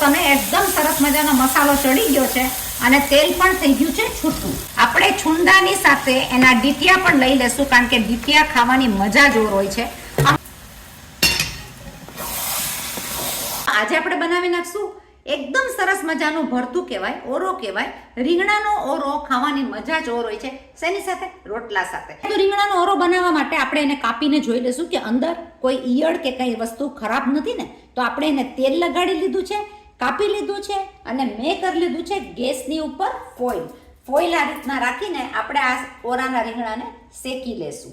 તમે એકદમ સરસ મજાનો મસાલો ચડી ગયો છે અને તેલ પણ થઈ ગયું છે છૂટું. આપણે છુંદાની સાથે એના ડીટિયા પણ લઈ લેશું કારણ કે ડીટિયા ખાવાની મજા જ ઓર હોય છે. આજે આપણે બનાવી નાખશું એકદમ સરસ મજાનું ભરતું કહેવાય, ઓરો કહેવાય. રીંગણાનો ઓરો ખાવાની મજા જ ઓર હોય છે. શેની સાથે? રોટલા સાથે. તો રીંગણાનો ઓરો બનાવવા માટે આપણે એને કાપીને જોઈ લઈશું કે અંદર કોઈ ઈયળ કે કંઈ વસ્તુ ખરાબ નથી ને, તો આપણે એને તેલ લગાડી લીધું છે. કાપી લીધું છે અને મેં કરી લીધું છે ગેસની ઉપર ફોઇલ. ફોઇલ આ રીતના રાખીને આપણે આ ઓરાના રીંગણાને શેકી લેશું.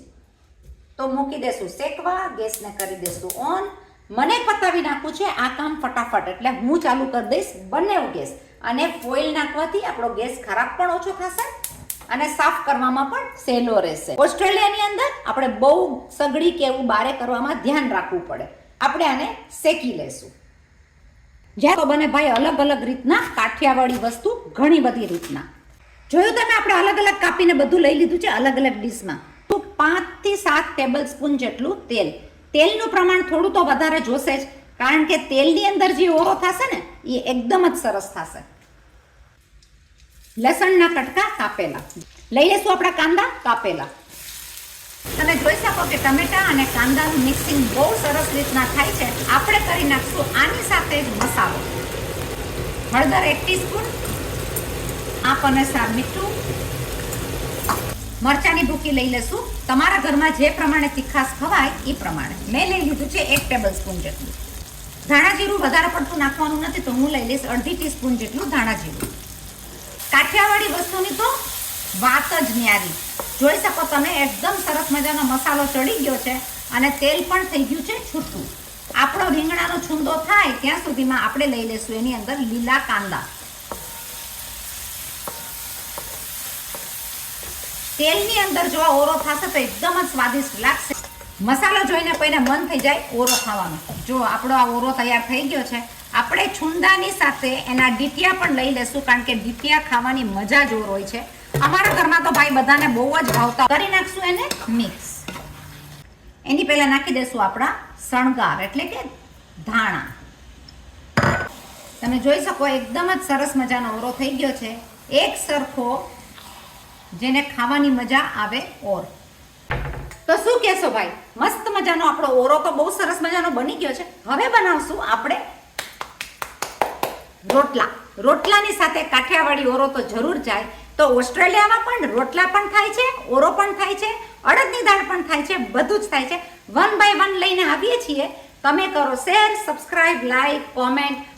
તો મૂકી દેશું શેકવા, ગેસને કરી દેશું ઓન. મને પતાવી નાખવું છે આ કામ ફટાફટ, એટલે હું ચાલુ કરી દઈશ બંને ગેસ. અને ફોઇલ નાખવાથી આપણો ગેસ ખરાબ પણ ઓછો થશે અને સાફ કરવામાં પણ સહેલો રહેશે. ઓસ્ટ્રેલિયાની અંદર આપણે બહુ સગડી કે એવું બારે કરવામાં ધ્યાન રાખવું પડે. આપણે આને શેકી લેશું. જ્યાં બને ભાઈ અલગ અલગ રીતના કાઠિયાવાડી વસ્તુ ઘણી બધી રીતના. જોયું તમે આપણે અલગ અલગ કાપીને બધું લઈ લીધું છે અલગ અલગ ડીશમાં. તો પાંચથી સાત ટેબલ સ્પૂન જેટલું તેલ. તેલનું પ્રમાણ થોડું તો વધારે જોશે જ, કારણ કે તેલની અંદર જે ઓરો થશે ને, એ એકદમ જ સરસ થશે. લસણના કટકા કાપેલા. લઈ લેશું આપણા કાંદા કાપેલા. તમે જોઈ શકો કે ટમેટા અને કાંદાનું મિક્સિંગ બહુ સરસ રીતના થાય છે. આપણે કરી નાખશું આની સાથે મસાલો. હળદર એક ટીસ્પૂન, આપ અનુસાર મીઠું. મરચાંની ભૂકી લઈ લેશું તમારા ઘરમાં જે પ્રમાણે તીખાસ ખવાય એ પ્રમાણે. મેં લઈ લીધું છે એક ટેબલ સ્પૂન જેટલું. ધાણા જીરું વધારે પડતું નાખવાનું નથી તો હું લઈ લઈશ અડધી ટીસ્પૂન જેટલું ધાણા જીરું. કાઠિયાવાડી વસ્તુની તો વાત જ ન્યારી. જોઈ શકો તમે, એકદમ સરસ મજાનો મસાલો ચડી ગયો છે અને તેલ પણ થઈ ગયું છે છૂટું. આપણો રીંગણાનો છુંદો થાય ત્યાં સુધીમાં આપણે લઈ લેશું એની અંદર લીલા કાંદા. તેલની અંદર જો ઓરો થશે તો એકદમ જ સ્વાદિષ્ટ લાગશે. મસાલો જોઈને કોઈને મન થઈ જાય ઓરો ખાવાનો. જો આપણો આ ઓરો તૈયાર થઈ ગયો છે, આપણે છુંદાની સાથે એના ડીટિયા પણ લઈ લેશું કારણ કે ડીટિયા ખાવાની મજા જ ઓર હોય છે. અમારા ઘરમાં તો ભાઈ બધાને બહુ જ ભાવતા. કરી નાખશું એને મિક્સ એની પહેલા નાખી દેશું આપણા શણગાર, એટલે કે ધાણા. તમે જોઈ શકો, એકદમ જ સરસ મજાનો ઓરો થઈ ગયો છે. એક સરખો જેને ખાવાની મજા આવે ઓર. તો શું કહેશો ભાઈ? મસ્ત મજાનો આપણો ઓરો તો બહુ સરસ મજાનો બની ગયો છે. હવે બનાવશું આપણે રોટલા. રોટલાની સાથે કાઠિયાવાડી ઓરો તો જરૂર જાય. તો ઓસ્ટ્રેલિયામાં પણ રોટલા પણ થાય છે, ઓરો પણ થાય છે, અડદની દાળ પણ થાય છે, બધું જ થાય છે. વન બાય વન લઈને આવીએ છીએ. તમે કરો શેર સબસ્ક્રાઈબ લાઈક કોમેન્ટ